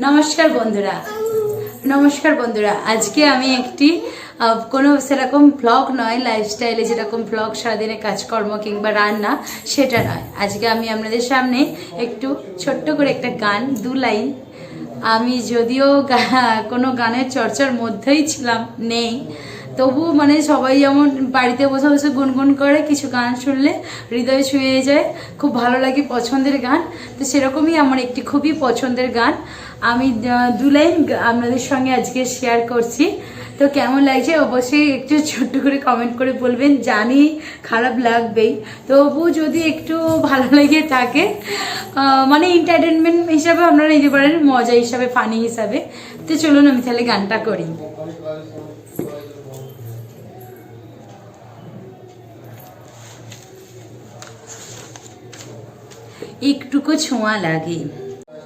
নমস্কার বন্ধুরা। নমস্কার বন্ধুরা, আজকে আমি একটি কোনো সেরকম ব্লগ নয় লাইফস্টাইলে যেরকম ব্লগ সারাদিনে কাজকর্ম কিংবা রান্না, সেটা নয়। আজকে আমি আপনাদের সামনে একটু ছোট্ট করে একটা গান, দু লাইন। আমি যদিও কোনো গানের চর্চার মধ্যেই ছিলাম, নেই। তবু মানে সবাই যেমন বাড়িতে বসে বসে গুনগুন করে কিছু গান শুনলে হৃদয় ছুঁয়ে যায়, খুব ভালো লাগে পছন্দের গান। তো সেরকমই আমার একটি খুবই পছন্দের গান। আমি দু লাইন আপনাদের সঙ্গে আজকে শেয়ার করছি। তো কেমন লাগছে অবশ্যই একটু ছোট্ট করে কমেন্ট করে বলবেন, জানি খারাপ লাগবেই। তবু যদি একটু ভালো লেগে থাকে মানে এন্টারটেনমেন্ট হিসাবে আপনারা নিতে পারেন, মজা হিসাবে ফানি হিসাবে। তো চলুন আমি তাহলে গানটা করি। একটুকু ছোঁয়া লাগে।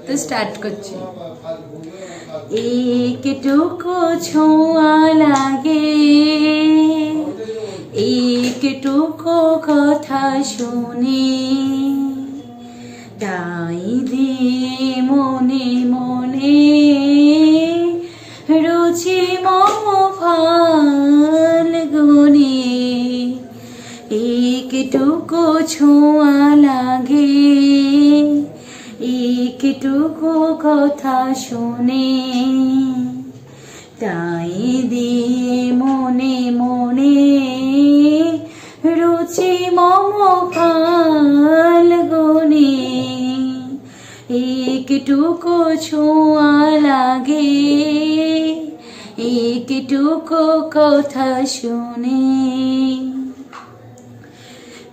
তো স্টার্ট করছি। একটুকু ছোঁয়া লাগে। একটুকু কথা শুনে তাই দিয়ে মনে মনে। রুচি মম ফল গুনে একটুকু ছোঁয়া একটুকু কথা শুনে, তাই দিয়ে মনে মনে রুচি মম ফাল গুনে। একটুকু ছোঁয়া লাগে, একটুকু কথা শুনে।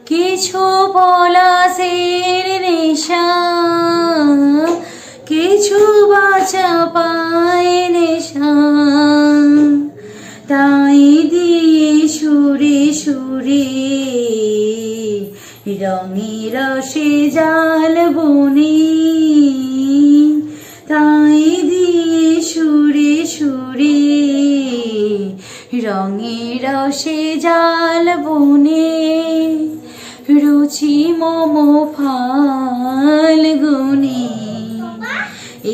কিছু পলাশের নেশা রঙে রসে জাল বনি, তাই দিয়ে সুরে সুরে রঙে রসে জাল বনে। রুচি মম ফাল গুনে,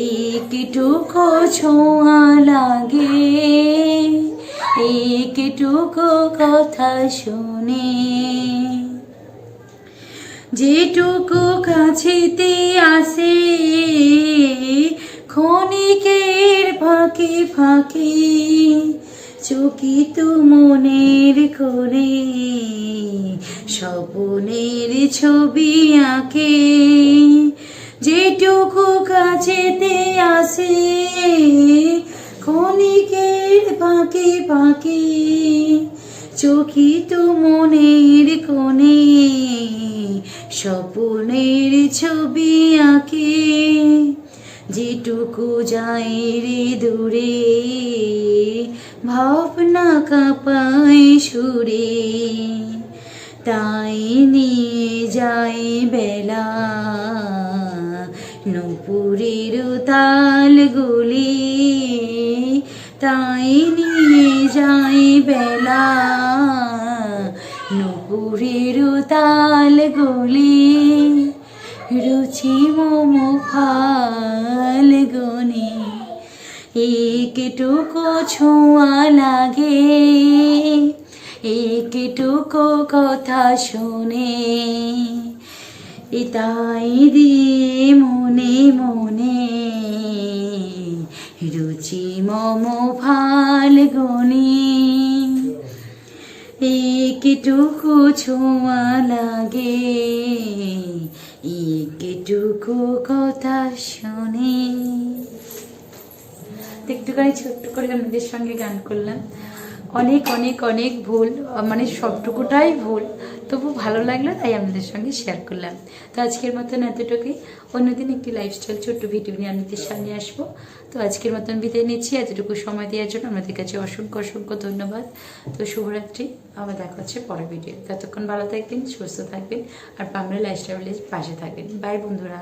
একটুকু ছোঁয়া লাগে, একটুকু কথা শুনে। যেটুকু কাছেতে আসে ক্ষণিকের ফাঁকে ফাঁকে চকিত মনের করে স্বপনের ছবি আঁকে। যেটুকু কাছেতে আসে ক্ষণিকের ফাঁকে ফাঁকে চকিত মনের কোণে স্বপনের ছবি আঁকে। যেটুকু যায় রে দূরে, ভাবনা কাঁপায় সুরে। তাই নিয়ে যায় বেলা নুপুরের তাল গুলি নিয়ে যায় বেলা। নুপুরের তাল গুলি রুচি মম ফাল গনে একটুকু ছোঁয়া লাগে, একটুকু কথা শুনে। তাই দিয়ে মনে মনে রুচি মম ফাল একটুকু ছোঁয়া লাগে একটুকু কথা শুনে। একটুখানি ছোট্ট করে আপনাদের সঙ্গে গান করলাম। অনেক অনেক অনেক ভুল মানে সবটুকুটাই ভুল। তবু ভালো লাগল, তাই আপনাদের সঙ্গে শেয়ার করলাম। তো আজকের মতন এতটুকুই। অন্যদিন একটি লাইফস্টাইল ছোট্ট ভিডিও নিয়ে আপনাদের সামনে আসব। তো আজকের মতন বিদায় নিচ্ছি। এতটুকু সময় দেওয়ার জন্য আমাদের কাছে অসংখ্য অসংখ্য ধন্যবাদ। তো শুভরাত্রি। আবার দেখা হচ্ছে পরের ভিডিও ততক্ষণ ভালো থাকবেন, সুস্থ থাকবেন, আর পামরা লাইফস্টাইলের পাশে থাকবেন। বাই বন্ধুরা।